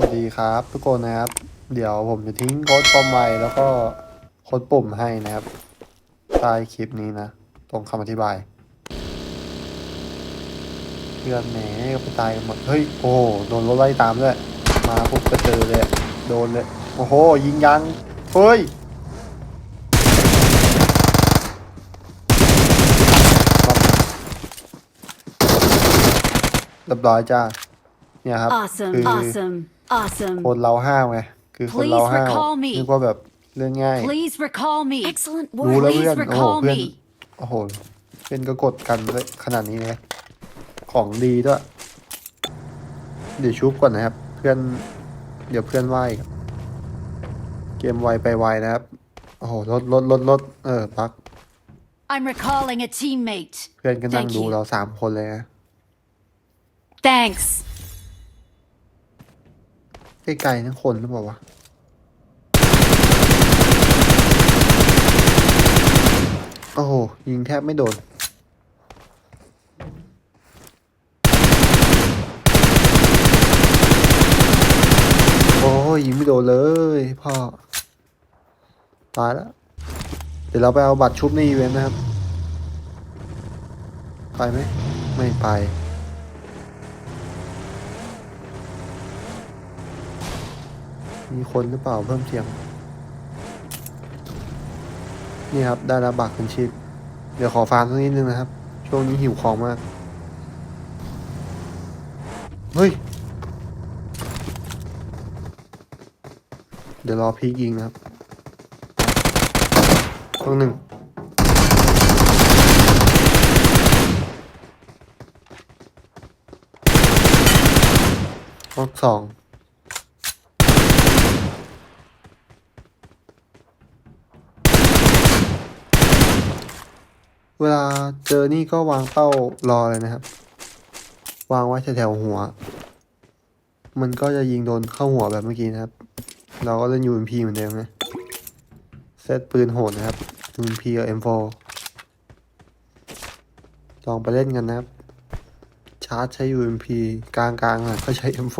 วัสดีครับทุกคนนะครับ เดี๋ยวผมจะทิ้งโค้ดความไวแล้วก็โค้ดปุ่มให้นะครับใต้คลิปนี้นะ ตรงคำอธิบายเพื่อนแหมก็ไปตายกันหมดเฮ้ยโอ้โหโดนรถไล่ตามด้วยมาปุ๊บก็เจอเลย โดนเลย โอ้โห ยิงยังเฮ้ยเรียบร้อยจ้าเนี่ยครับ Awesome, คือ awesome, awesome. คนเราห้าวไงคือคนเรา Please ห้าว recall me นึกว่าแบบเรื่องง่าย Please recall me. Excellent รู้ work. แล้ว Please เพื่อนโอ้โห recall เพื่อน me. โอ้โหเป็นก็กดกันเลยขนาดนี้เลยของดีด้วย เดี๋ยวชุบก่อนนะครับ เพื่อน เดี๋ยวเพื่อนไหวอีกเกมไวไปไวนะครับ โอ้โหรถรถรถรถเออพัก I'm recalling a teammate. เพื่อนก็นั่ง Thank ดู you. เราสามคนเลยนะ Thanks. ใกล้ๆทั้งคนหรือเปล่าวะ โอ้โห ยิงแทบไม่โดน โอ้ยยิงไม่โดนเลยพ่อ ตายแล้ว เดี๋ยวเราไปเอาบัตรชุบในอีเวนต์นะครับ ไปไหม ไม่ไป มีคนหรือเปล่าเพิ่มเสียง นี่ครับได้แล้วบักเป็นชิป เดี๋ยวขอฟาร์มสักนิดนึงนะครับ ช่วงนี้หิวของมาก เฮ้ย เดี๋ยวรอพีกยิงนะครับตรงหนึ่งรอบสอง เวลาเจอนี่ก็วางเป้ารอเลยนะครับ วางไว้แถวๆหัว มันก็จะยิงโดนเข้าหัวแบบเมื่อกี้นะครับ เราก็เล่น UMP เหมือนเดิมนะเซตปืนโหดนะครับ UMP กับ M4 ลองไปเล่นกันนะครับ ชาร์จใช้ UMP กลางกลางๆอะก็ใช้ M4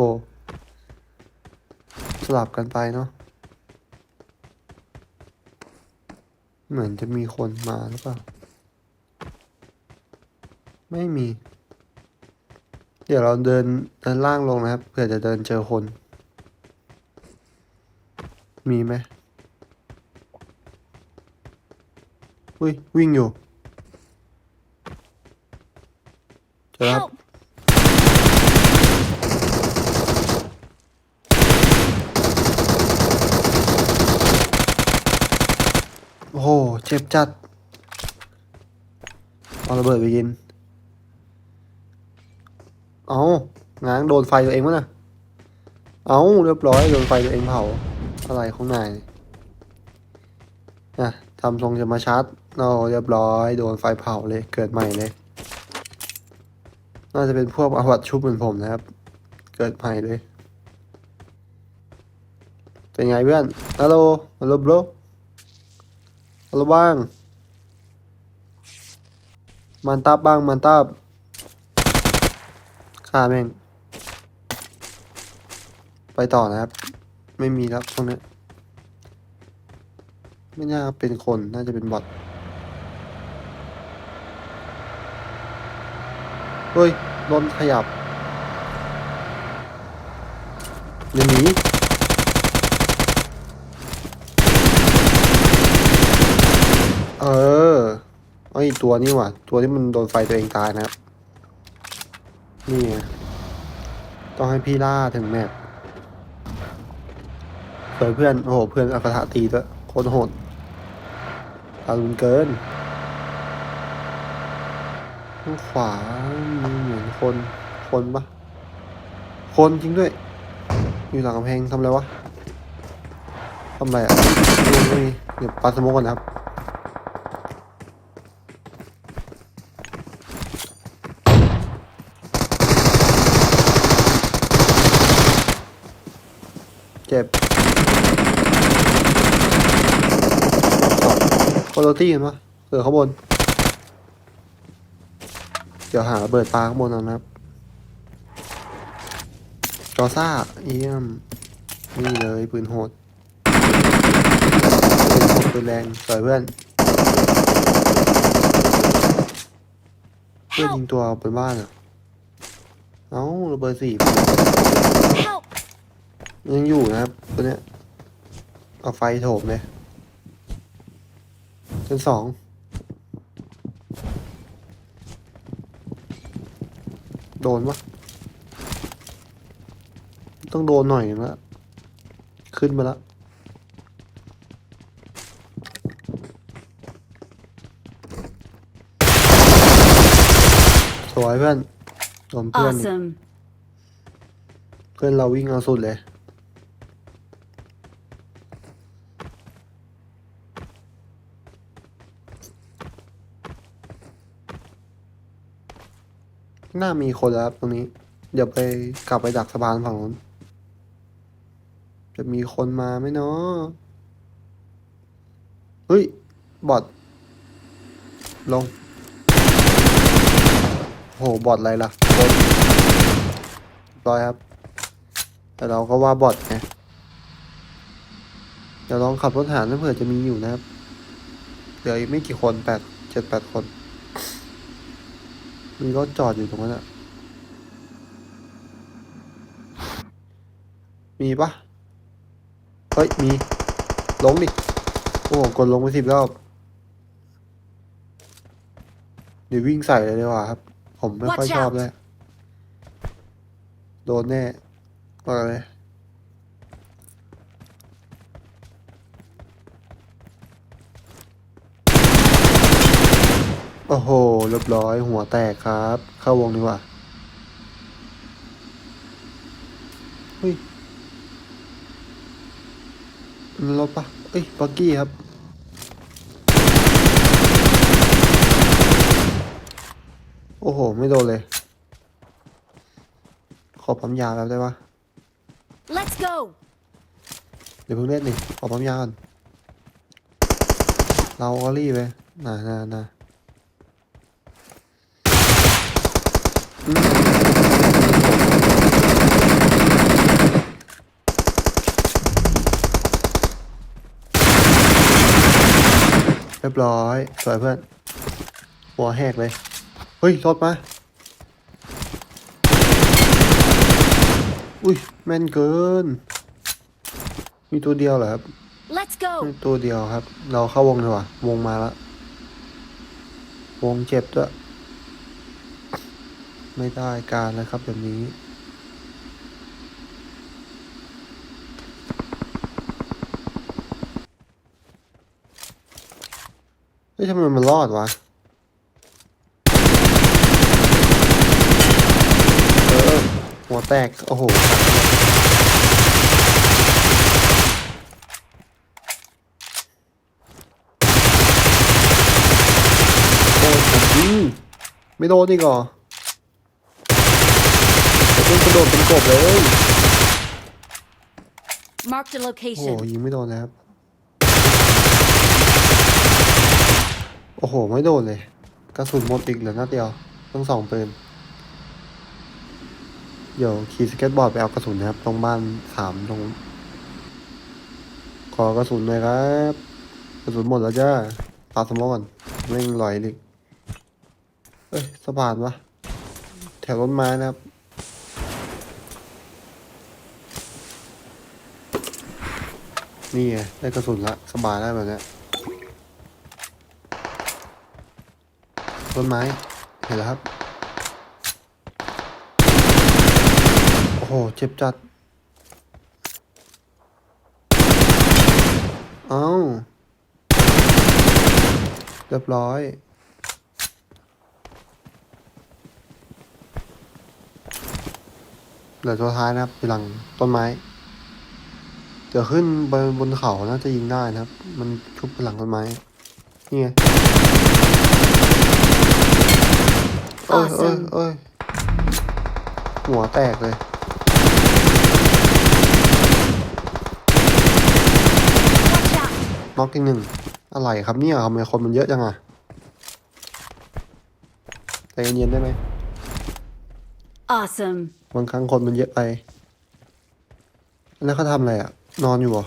สลับกันไปเนาะ เหมือนจะมีคนมาหรือเปล่า ไม่มี เดี๋ยวเราเดินเดินล่างลงนะครับเผื่อจะเดินเจอคน มีไหมอุ้ยวิ่งอยู่เจอครับ Help! โอ้โห เจ็บจัดเอาระเบิดไปกิน เอาง้างโดนไฟตัวเองวะนะเอาเรียบร้อยโดนไฟตัวเองเผา อะไรของนายอะทำทรงจะมาชาร์จเอาเรียบร้อย โดนไฟเผาเลยเกิดใหม่เลย น่าจะเป็นพวกอวัตชุบเหมือนผมนะครับ เกิดใหม่เลย เป็นไงเพื่อนฮัลโหลฮัลโหลบรฮัลโหลบ้าง มันตับบ้างมันตับ ฆ่าแม่ง ไปต่อนะครับ ไม่มีครับตรงนี้ไม่น่าเป็นคนน่าจะเป็นบอทเฮ้ยรถขยับเดี๋ยวหนีเออไอตัวนี้ว่ะ ตัวที่มันโดนไฟตัวเองตายนะครับ นี่ไงต้องให้พี่ล่าถึงแมปเปิดเพื่อน โอ้โห เพื่อนอักระตีด้วยโคตรโหดทารุณเกินข้างขวามีเหมือนคน คนปะคนจริงด้วย อยู่หลังกำแพงทำอะไรวะทำอะไรอะดูไม่เดี๋ยวปาสโมกก่อนนะครับ เจ็บโคโรตี้เห็นปะเสือข้างบน เดี๋ยวหาระเบิดปลาข้างบนเอานะครับ จอซ่า เยี่ยม นี่เลยปืนโหดปืนโหดปืนแรงสวยเพื่อน เพื่อนยิงตัวบนบ้านอะ เอ้าระเบิดสี่ ยังอยู่นะครับตัวเนี้ยเอาไฟโถมเลยชั้นสองโดนปะต้องโดนหน่อยนึงละขึ้นมาแล้วสวยเพื่อนโดนเพื่อนอีก Awesome. เพื่อนเราวิ่งเอาสุดเลย น่ามีคนแล้วครับตรงนี้ เดี๋ยวไปกลับไปดักสะพานฝั่งนู้น จะมีคนมาไหมเนาะเฮ้ย บอทลง โห บอทอะไรล่ะบอทร้อยครับ แต่เราก็ว่าบอทไงเดี๋ยวลองขับรถหาถ้าเผื่อจะมีอยู่นะครับ เหลืออีกไม่กี่คนแปดเจ็ดแปดคน มีรถจอดอยู่ตรงนั้นอะมีปะเฮ้ย มี ลงดิ โอ้โหกดลงไปสิบรอบ เดี๋ยววิ่งใส่เลยดีกว่าครับ ผมไม่ค่อย Watch ชอบ out เลย โดนแน่ว่าเลย โอ้โห เรียบร้อย หัวแตกครับ เข้าวงดีกว่าเฮ้ยมันรถปะเอ้ยบักกี้ครับ โอ้โห ไม่โดนเลย ขอปั๊มยาแล้วได้ปะ Let's go. เดี๋ยวเพิ่งเล่นนี่ขอปั๊มยาก่อนเราก็รีบไปน่าน่าน่า รียบร้อย สวยเพื่อนหัวแหกเลย เฮ้ย รถมา อุ้ย แม่นเกิน มีตัวเดียวเหรอครับ Let's go. ตัวเดียวครับ เราเข้าวงดีกว่าวงมาแล้ววงเจ็บด้วย ไม่ได้การแล้วครับแบบนี้ เฮ้ยทำไมมันรอดวะเออหัวแตก โอ้โหโอ้ผมยิงไม่โดนอีกเหรอผมเป็นกระโดดเป็นกบเลย Marked a โอ้โห location. ยิงไม่โดนนะครับ โอ้โห ไม่โดนเลย กระสุนหมดอีกเหลือนัดเดียวต้องสองปืน เดี๋ยวขี่สเก็ตบอร์ดไปเอากระสุนนะครับ ตรงบ้านสามตรง ขอกระสุนหน่อยครับ กระสุนหมดแล้วจ้าปาสมองก่อนเร่งลอยดิเอ้ยสะพานวะแถวต้นไม้นะครับนี่ไงได้กระสุนละสบายได้แบบนี้ ต้นไม้ เห็นแล้วครับ โอ้โห เจ็บจัด เอ้า เรียบร้อยเหลือตัวท้ายนะครับอยู่หลังต้นไม้ เดี๋ยวขึ้นบนบนเขาน่าจะยิงได้นะครับ มันชุบหลังต้นไม้ นี่ไง เอ้ยเอ้ย Awesome เอ้ยหัวแตกเลย Watch out. น็อกอีกหนึ่ง อะไรครับเนี่ยทำไมคนมันเยอะจังอะใจเย็นๆได้ไหม Awesome. บางครั้งคนมันเยอะไป แล้วเขาทำอะไรอะนอนอยู่เหรอ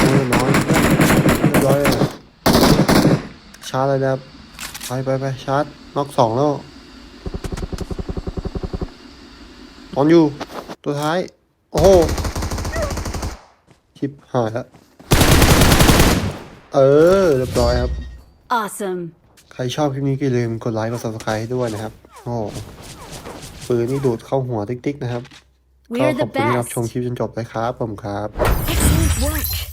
โอ้ยนอนเรียบร้อยเลยอะ ชาร์จเลยนะครับ ไปไปไปชาร์จน็อกสองแล้วนอนอยู่ ตัวท้าย โอ้โหชิปหายแล้วเออ เรียบร้อยครับ Awesome. ใครชอบคลิปนี้ก็อย่าลืมกดไลค์กด subscribe ให้ด้วยนะครับ โอ้โหปืนนี่ดูดเข้าหัวติ๊กๆนะครับ ก็ We're ขอ the บคุณที่รับ best. ชมคลิปจนจบเลยครับผมครับ Excellent work.